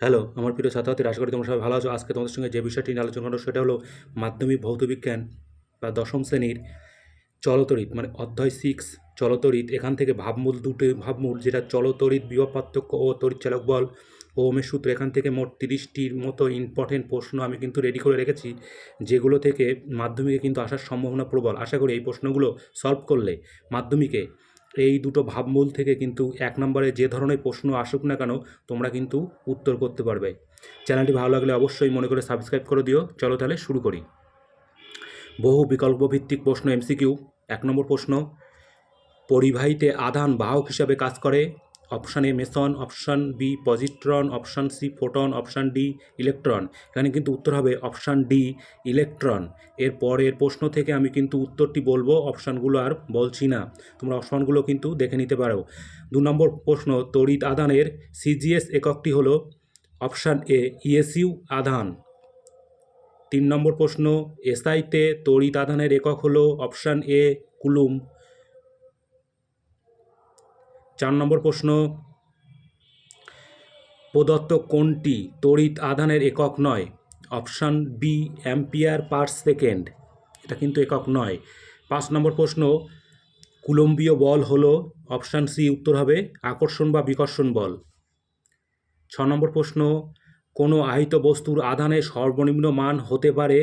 Hello, আমার প্রিয় ছাত্রছাত্রী, আশা করি তোমরা সবাই ভালো আছো। আজকে তোমাদের সঙ্গে যে বিষয়টি নিয়ে আলোচনা করব সেটা হলো মাধ্যমিক ভৌতবিজ্ঞান বা দশম শ্রেণির চলতরিৎ মানে অধ্যায় সিক্স চলতরিৎ। এখান থেকে ভাবমূল দুটো, ভাবমূল যেটা চলতরিৎ বিভব পার্থক্য ও তড়িৎচালক বল। ও ওমের সূত্র, এখান থেকে মোট তিরিশটির মতো ইম্পর্টেন্ট প্রশ্ন আমি কিন্তু রেডি করে রেখেছি, যেগুলো থেকে মাধ্যমিকে কিন্তু আসার সম্ভাবনা প্রবল। আশা করি এই প্রশ্নগুলো সলভ করলে মাধ্যমিকে এই দুটো ভাবমূল থেকে কিন্তু এক নম্বরে যে ধরনের প্রশ্ন আসুক না কেন, তোমরা কিন্তু উত্তর করতে পারবে। চ্যানেলটি ভালো লাগলে অবশ্যই মনে করে সাবস্ক্রাইব করে দিও। চলো তাহলে শুরু করি। বহু বিকল্প ভিত্তিক প্রশ্ন, এমসিকিউ। এক নম্বর প্রশ্ন, পরিবাহীতে আধান বাহক হিসাবে কাজ করে। Option A meson, option B positron, option C photon, option D electron. এখানে কিন্তু উত্তর হবে অপশান ডি ইলেকট্রন। এর পরের প্রশ্ন থেকে আমি কিন্তু উত্তরটি বলব, অপশানগুলো আর বলছি না। তোমরা অপশানগুলো কিন্তু দেখে নিতে পারো। দু নম্বর প্রশ্ন, তড়িৎ আধানের সিজিএস এককটি হলো অপশান এ ইএসইউ আধান। তিন নম্বর প্রশ্ন এসআইতে তড়িৎ আধানের একক হলো অপশান এ কুলুম। চার নম্বর প্রশ্ন, প্রদত্ত কোনটি তড়িৎ আধানের একক নয়? Option B, ampere per second. এটা কিন্তু একক নয়। পাঁচ নম্বর প্রশ্ন, কুলম্বীয় বল হলো, অপশান সি উত্তর হবে, আকর্ষণ বা বিকর্ষণ বল। ছ নম্বর প্রশ্ন, কোনো আহিত বস্তুর আধানে সর্বনিম্ন মান হতে পারে?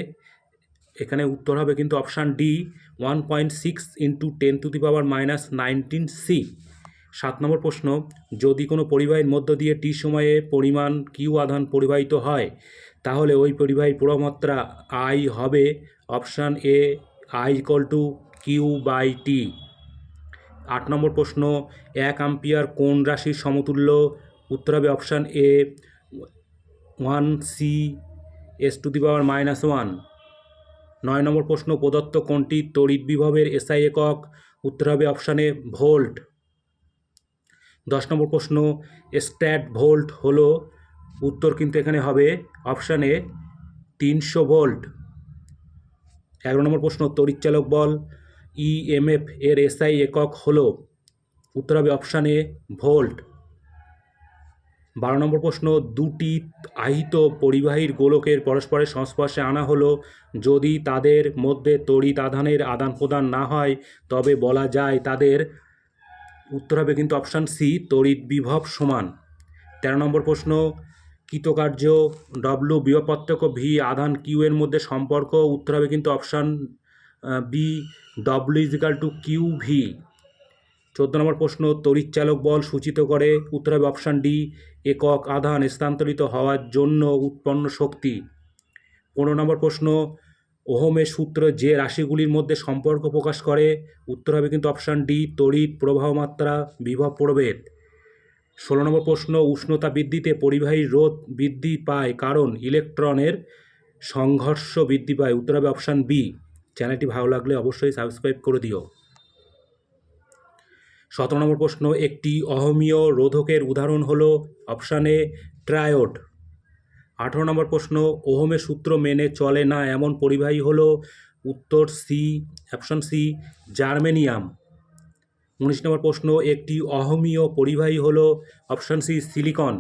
এখানে উত্তর হবে কিন্তু option D, one point six into ten to the power minus nineteen C. সাত নম্বর প্রশ্ন, যদি কোনো পরিবাহীর মধ্য দিয়ে টি সময়ে পরিমাণ কিউ আধান পরিবাহিত হয়, তাহলে ওই পরিবাহীর পুরোমাত্রা আই হবে option A I equal to Q by T. আট নম্বর প্রশ্ন, এক আম্পিয়ার কোন রাশির সমতুল্য? উত্তর হবে option A one C S to the power minus one. নয় নম্বর প্রশ্ন, প্রদত্ত কোনটি তড়িৎ বিভবের এসআই একক? উত্তর হবে অপশানে ভোল্ট। দশ নম্বর প্রশ্ন, স্ট্যাট ভোল্ট হলো, উত্তর কিন্তু এখানে হবে অপশানে তিনশো ভোল্ট। এগারো নম্বর প্রশ্ন, তড়িৎচালক বল ইএমএফ এর এসআই একক হলো, উত্তর হবে অপশানে ভোল্ট। বারো নম্বর প্রশ্ন, দুটি আহিত পরিবাহীর গোলকের পরস্পরের সংস্পর্শে আনা হলো, যদি তাদের মধ্যে তড়িৎ আধানের আদান প্রদান না হয়, তবে বলা যায় তাদের উত্তর হবে কিন্তু অপশান সি তড়িৎ বিভব সমান। তেরো নম্বর প্রশ্ন, কৃতকার্য ডব্লু বিভবপার্থক্য ভি আধান কিউ এর মধ্যে সম্পর্ক, উত্তর হবে কিন্তু option B W equal to Q V চোদ্দ নম্বর প্রশ্ন তড়িৎচালক বল সূচিত করে, উত্তর হবে অপশান ডি একক আধান স্থানান্তরিত হওয়ার জন্য উৎপন্ন শক্তি। পনেরো নম্বর প্রশ্ন ওহমের সূত্র যে রাশিগুলির মধ্যে সম্পর্ক প্রকাশ করে, উত্তর হবে কিন্তু অপশান ডি তড়িৎ প্রবাহ মাত্রা, বিভব প্রভেদ। ষোলো নম্বর প্রশ্ন, উষ্ণতা বৃদ্ধিতে পরিবাহী রোধ বৃদ্ধি পায় কারণ ইলেকট্রনের সংঘর্ষ বৃদ্ধি পায়। উত্তর হবে অপশান বি চ্যানেলটি ভালো লাগলে অবশ্যই সাবস্ক্রাইব করে দিও। সতেরো নম্বর প্রশ্ন, একটি অহমীয় রোধকের উদাহরণ হলো অপশানে ট্রায়োড আঠেরো নম্বর প্রশ্ন, ওহমের সূত্র মেনে চলে না এমন পরিবাহী হলো উত্তর সি অপশন সি, জার্মেনিয়াম। উনিশ নম্বর প্রশ্ন, একটি অহমীয় পরিবাহী হলো অপশন সি, সিলিকন।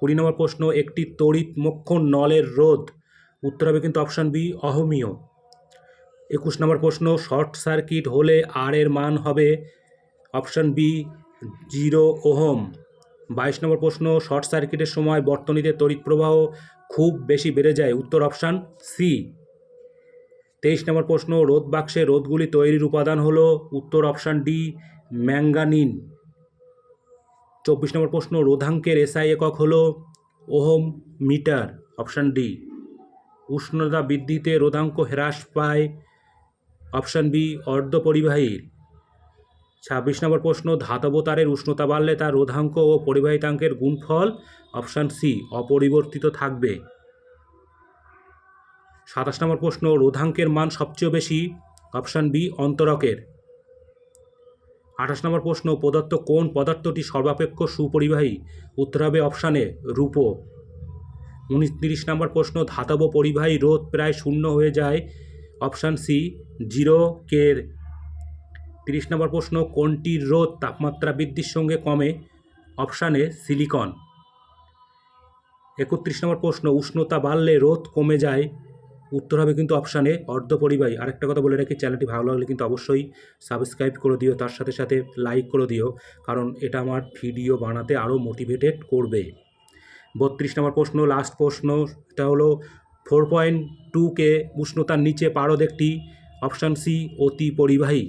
কুড়ি নম্বর প্রশ্ন, একটি তড়িৎ মোক্ষণ নলের রোধ। উত্তর হবে কিন্তু অপশান বি, অহমীয়। একুশ নম্বর প্রশ্ন, শর্ট সার্কিট হলে আর এর মান হবে অপশান বি, জিরো ওহম। বাইশ নম্বর প্রশ্ন, শর্ট সার্কিটের সময় বর্তনীতে তড়িৎ প্রবাহ খুব বেশি বেড়ে যায়। উত্তর অপশান সি। তেইশ নম্বর প্রশ্ন রোদ বাক্সে রোদগুলি তৈরির উপাদান হলো উত্তর অপশান ডি, ম্যাঙ্গানিন। চব্বিশ নম্বর প্রশ্ন, রোধাঙ্কের এসআই একক হল ওহম মিটার, অপশান ডি। উষ্ণতা বৃদ্ধিতে রোধাঙ্ক হ্রাস পায়, অপশান বি অর্ধপরিবাহীর ছাব্বিশ নম্বর প্রশ্ন, ধাতব তারের উষ্ণতা বাড়লে তার রোধাঙ্ক ও পরিবাহিতাঙ্কের গুণফল? অপশান সি, অপরিবর্তিত থাকবে। সাতাশ নম্বর প্রশ্ন, রোধাঙ্কের মান সবচেয়ে বেশি? অপশান বি, অন্তরকের। আঠাশ নম্বর প্রশ্ন প্রদত্ত কোন পদার্থটি সর্বাপেক্ষ সুপরিবাহী? উত্তর হবে অপশানে রূপো। উনিশ নম্বর প্রশ্ন, ধাতব পরিবাহী রোধ প্রায় শূন্য হয়ে যায়। অপশান সি, জিরো, কের। তিরিশ নম্বর প্রশ্ন কোনটির রোধ তাপমাত্রা বৃদ্ধির সঙ্গে কমে? অপশানে সিলিকন। একত্রিশ নম্বর প্রশ্ন, উষ্ণতা বাড়লে রোদ কমে যায়? উত্তর হবে কিন্তু অপশানে অর্ধপরিবাহী আরেকটা কথা বলে রাখি, চ্যানেলটি ভালো লাগলে কিন্তু অবশ্যই সাবস্ক্রাইব করে দিও, তার সাথে সাথে লাইক করে দিও, কারণ এটা আমার ভিডিও বানাতে আরও মোটিভেটেড করবে। বত্রিশ নম্বর প্রশ্ন, লাস্ট প্রশ্ন, এটা হলো ফোর পয়েন্ট টুকে উষ্ণতার নিচে পারদ একটি? অপশান সি, অতি পরিবাহী।